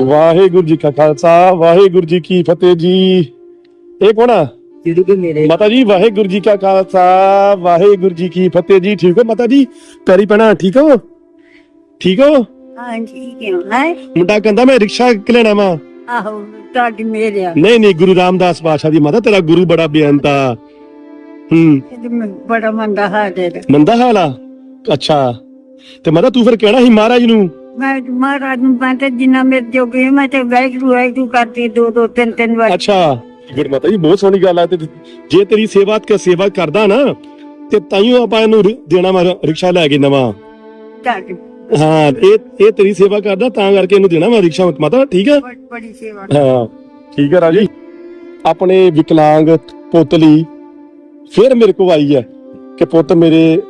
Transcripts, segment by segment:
ਵਾਹਿਗੁਰੂ ਜੀ ਕਾ ਖਾਲਸਾ ਵਾਹਿਗੁਰੂ ਜੀ ਕੀ ਫਤਿਹ ਜੀ। ਇਹ ਕੌਣ ਆ? ਜਿਹੜੇ ਕਿ ਮੇਰੇ ਮਾਤਾ ਜੀ ਵਾਹਿਗੁਰੂ ਜੀ ਕਾ ਖਾਲਸਾ ਵਾਹਿਗੁਰੂ ਜੀ ਕੀ ਫਤਿਹ ਜੀ। ਠੀਕ ਹੋ ਮਾਤਾ ਜੀ? ਪੈਰੀ ਪੈਣਾ ਠੀਕ ਹੋ? ਠੀਕ ਹੋ? ਹਾਂ ਠੀਕ ਹੈ? ਹੈ ਮੁੰਡਾ ਕਹਿੰਦਾ ਮੈਂ ਰਿਕਸ਼ਾ ਲੈਣਾ ਵਾ। ਆਹੋ ਤੁਹਾਡੀ ਮੇਰੇ ਆ। ਨਹੀਂ ਨਹੀਂ ਗੁਰੂ ਰਾਮਦਾਸ ਪਾਸ਼ਾ ਦੀ ਮਾਤਾ ਤੇਰਾ ਗੁਰੂ ਬੜਾ ਬੇਅੰਤਾ ਹੂੰ। ਬੜਾ ਮੰਦਾ ਹਾਲ ਹੈ ਮੰਦਾ ਹਾਲ ਆ? ਅੱਛਾ। ਤੇ ਮਾਤਾ ਤੂੰ ਫਿਰ ਕਹਿਣਾ ਸੀ ਮਹਾਰਾਜ ਨੂੰ? ਮੈਂ ਮਹਾਰਾਜ ਨੂੰ ਬੰਦੇ ਜਿੰਨਾ ਮੇਰੇ ਜੋਗੇ ਮੈਂ ਤੇ ਵੈਗਰੂ ਵੈਗਰੂ ਕਰਦੀ ਦੋ ਦੋ ਤਿੰਨ ਤਿੰਨ ਵਾਰ। ਅੱਛਾ ਗੁਰ ਮਾਤਾ ਜੀ ਬਹੁਤ ਸੋਹਣੀ ਗੱਲ ਆ ਤੇ ਜੇ ਤੇਰੀ ਸੇਵਾ ਤੇ ਸੇਵਾ ਕਰਦਾ ਨਾ ਤੇ ਤਾਈਓ ਆਪਾਂ ਇਹਨੂੰ ਰਿ- ਦੇਣਾ ਵਾ ਰਿਕਸ਼ਾ ਲੈ ਕੇ ਨਵਾਂ। ਹਾਂ ਇਹ ਇਹ ਤੇਰੀ ਸੇਵਾ ਕਰਦਾ ਤਾਂ ਕਰਕੇ ਇਹਨੂੰ ਦੇਣਾ ਵਾ ਰਿਕਸ਼ਾ। ਮਾਤਾ ਠੀਕ ਹੈ ਬੜੀ ਬੜੀ ਸੇਵਾ। ਹਾਂ ਠੀਕ ਹੈ ਰਾਜੀ। ਆਪਣੇ ਵਿਕਲਾਂਗ ਪੁੱਤ ਲਈ ਫਿਰ ਮੇਰੇ ਕੋਲ ਆਈ ਹੈ ਕਿ ਪੁੱਤ ਮੇਰੇ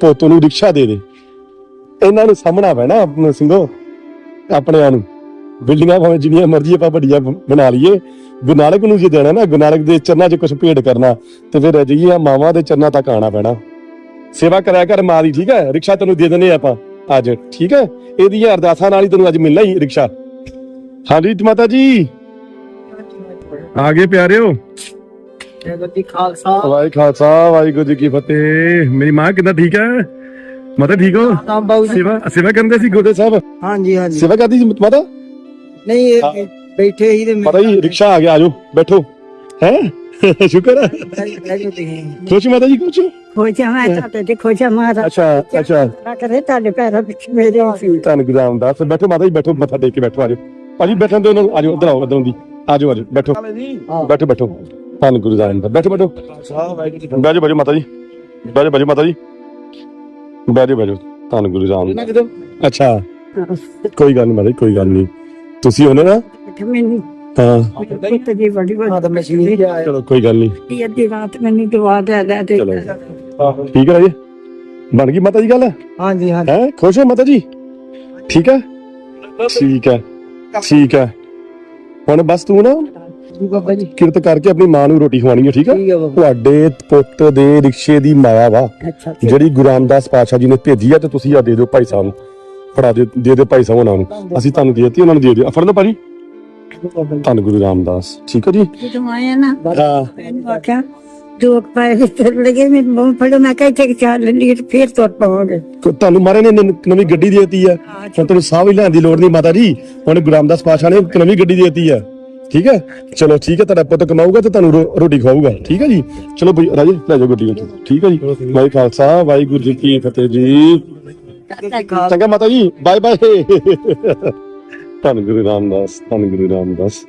ਪੁੱਤ ਨੂੰ ਰਿਕਸ਼ਾ ਦੇ ਦੇ। ਇਹਨਾਂ ਨੂੰ ਸਾਹਮਣਾ ਪੈਣਾ ਆਪਣੇ ਸਿੰਘੋ ਆਪਣਿਆਂ ਨੂੰ। ਬਿਲਡਿੰਗਾਂ ਭਾਵੇਂ ਜਿੰਨੀਆਂ ਮਰਜ਼ੀ ਆਪਾਂ ਵੱਡੀਆਂ ਬਣਾ ਲਈਏ। ਗੁਰੂ ਨਾਨਕ ਨੂੰ ਜੇ ਦੇਣਾ ਨਾ ਗੁਰੂ ਨਾਨਕ ਦੇ ਚਰਨਾਂ 'ਚ ਕੁਝ ਭੇਟ ਕਰਨਾ ਤੇ ਫਿਰ ਅਜਿਹੀਆਂ ਮਾਵਾਂ ਦੇ ਚਰਨਾਂ ਤੱਕ ਆਣਾ ਪੈਣਾ। ਸੇਵਾ ਕਰਿਆ ਕਰ ਮਾਂ ਦੀ ਠੀਕ ਹੈ? ਰਿਕਸ਼ਾ ਤੈਨੂੰ ਦੇ ਦਿੰਦੇ ਆਪਾਂ ਅੱਜ ਠੀਕ ਹੈ? ਇਹਦੀਆਂ ਅਰਦਾਸਾਂ ਨਾਲ ਹੀ ਤੈਨੂੰ ਅੱਜ ਮਿਲਣਾ ਹੀ ਰਿਕਸ਼ਾ। ਹਾਂਜੀ ਮਾਤਾ ਜੀ। ਆਗੇ ਪਿਆਰਿਓ। ਜਗਤ ਦੀ ਖਾਲਸਾ। ਵਾਹਿ ਖਾਲਸਾ ਵਾਹਿਗੁਰੂ ਜੀ ਕੀ ਫਤਿਹ। ਮੇਰੀ ਮਾਂ ਕਿਦਾਂ ਠੀਕ ਹੈ? ਮਾਤਾ ਠੀਕ ਹੋ? ਤਾਂ ਬਾਉ ਜੀ। ਸੇਵਾ ਸੇਵਾ ਕਰਦੇ ਸੀ ਗੁਰਦੇ ਸਾਹਿਬ? ਹਾਂਜੀ ਹਾਂਜੀ। ਸੇਵਾ ਕਰਦੀ ਸੀ ਮਾਤਾ? ਨਹੀਂ ਇਹ ਬੈਠੇ ਹੀ ਤੇ ਮਾਤਾ ਜੀ ਰਿਕਸ਼ਾ ਆ ਗਿਆ ਆਜੋ ਬੈਠੋ। ਹੈ? ਸ਼ੁਕਰ ਹੈ। ਖੁਸ਼ ਮਾਤਾ ਜੀ ਖੁਸ਼ ਖੋਜਾ ਮੈਂ ਤੁਹਾਡੇ ਤੇ ਖੋਜਾ ਮਾਰਾ ਅੱਛਾ ਅੱਛਾ। ਨਾ ਕਰੇ ਤੁਹਾਡੇ ਪੈਰਾਂ ਵਿੱਚ ਮੇਰੇ ਸੀ ਧੰਨ ਗੁਰੂ ਰਾਮਦਾਸ ਬੈਠੋ ਮਾਤਾ ਜੀ ਬੈਠੋ ਮੱਥਾ ਟੇਕ ਕੇ ਬੈਠੋ ਆਜੋ। ਭਾਜੀ ਬੈਠਣ ਦੇ ਉਹਨਾਂ ਨੂੰ ਆਜੋ ਇੱਧਰ ਆਓ ਇੱਧਰੋਂ ਦੀ ਆਜੋ ਆਜੋ ਬੈਠੋ। ਬੈਠੋ ਬੈਠੋ। ਧੰਨ ਗੁਰੂ ਰਾਮਦਾਸ ਬੈਠੋ ਬੈਠੋ। ਬੈਜੋ ਬੈਜੋ ਮਾਤਾ ਜੀ। ਬੈਜੋ ਬੈਜੋ ਮਾਤਾ ਜੀ। ਬੈਜੋ ਬੈਜੋ ਧੰਨ ਗੁਰੂ ਰਾਮਦਾਸ ਅੱਛਾ। ਕੋਈ ਗੱਲ ਨਹੀਂ ਜੀ ਕੋਈ ਗੱਲ ਨਹੀਂ ਤੁਸੀਂ ਉਹਨੇ ਨਾ? ਮੈਨੂੰ। ਹਾਂ। ਪੁੱਤ ਦੀ ਬੜੀ ਹਾਂ ਤਾਂ ਬੜੀ ਮਸ਼ੀਨ ਜਾ। ਚਲੋ ਕੋਈ ਗੱਲ ਨਹੀਂ ਅੱਧੀ ਰਾਤ ਮੈਨੂੰ ਦਵਾ ਦੇ ਦੇ ਤੇ ਚਲੋ। ਠੀਕ ਹੈ ਰਾਜੇ। ਬਣ ਗਈ ਮਾਤਾ ਜੀ ਗੱਲ? ਹਾਂਜੀ ਹਾਂਜੀ। ਹੈ? ਖੁਸ਼ ਹੋ ਮਾਤਾ ਜੀ? ਠੀਕ ਹੈ? ਠੀਕ ਹੈ। ਠੀਕ ਹੈ। ਹੁਣ ਬਸ ਤੂੰ ਨਾ ਜੀ ਬਾਬਾ ਜੀ। ਕਿਰਤ ਕਰਕੇ ਆਪਣੀ ਮਾਂ ਨੂੰ ਰੋਟੀ ਖਵਾਣੀ ਹੈ ਠੀਕ ਬਾਬਾ। ਤੁਹਾਡੇ ਪੁੱਤ ਦੇ ਰਿਕਸ਼ੇ ਦੀ ਮਾਇਆ ਵਾ ਅੱਛਾ ਜਿਹੜੀ ਗੁਰੂ ਰਾਮਦਾਸ ਪਾਤਸ਼ਾਹ ਜੀ ਨੇ ਭੇਜੀ ਆ ਤੇ ਤੁਸੀਂ ਆ ਦੇ ਦਿਓ ਭਾਈ ਸਾਹਿਬ ਨੂੰ। ਫੜਾ ਦਿਓ ਦੇ ਦਿਓ ਭਾਈ ਸਾਹਿਬ ਉਹਨਾਂ ਨੂੰ। ਅਸੀਂ ਤੁਹਾਨੂੰ ਦੇ ਦਿੱਤੀ ਉਹਨਾਂ ਨੂੰ ਦੇ ਦਿਓ। ਆ ਫੜ ਲਓ ਭਾਜੀ। ਧੰਨ ਗੁਰੂ ਰਾਮਦਾਸ। ਠੀਕ ਹੈ ਜੀ? ਜਦੋਂ ਆਇਆ ਨਾ ਹਾਂ। ਮੈਨੂੰ ਆਖਿਆ ਦੋ ਕੁ ਪੈਸੇ ਤੁਰ ਲਗੇ ਮੈਂ ਬਹੁਤ ਫੜੋ ਮੈਂ ਕਿਹਾ ਇੱਥੇ ਚੱਲ ਲਈ ਤੇ ਫੇਰ ਤੁਰ ਪਵਾਂਗੇ। ਕੋ- ਤੁਹਾਨੂੰ ਮਾਰੇ ਨੇ ਨਵੀਂ ਗੱਡੀ ਦੇ ਦਿੱਤੀ ਆ। ਹੁਣ ਤੁਹਾਨੂੰ ਸਾਹ ਵੀ ਲੈਣ ਦੀ ਲੋੜ ਨਹੀਂ ਮਾਤਾ ਜੀ। ਹੁਣ ਗੁਰੂ ਰਾਮਦਾਸ ਪਾਤਸ਼ਾਹ ਨੇ ਇੱਕ ਨਵੀਂ ਗੱਡੀ ਦੇ ਦਿੱਤੀ ਆ। ਠੀਕ ਹੈ? ਚਲੋ ਠੀਕ ਹੈ ਤੁਹਾਡਾ ਪੁੱਤ ਕਮਾਊਗਾ ਤੇ ਤੁਹਾਨੂੰ ਰੋ- ਰੋਟੀ ਖਵਾਊਗਾ। ਠੀਕ ਹੈ ਜੀ? ਚਲੋ ਬਈ ਰਾਜੇ ਲੈ ਜਾਓ ਗੱਡੀ ਵਿੱਚ। ਠੀਕ ਹੈ ਜੀ? ਵਾਹਿ ਖਾਲਸਾ ਵਾਹਿਗੁਰੂ ਜੀ ਕੀ ਫਤਿਹ ਜੀ। ਚੰਗਾ ਮਾਤਾ ਜੀ ਬਾਏ ਬਾਏ ਧੰਨ ਗੁਰੂ ਰਾਮਦਾਸ ਧੰਨ ਗੁਰੂ ਰਾਮਦਾਸ।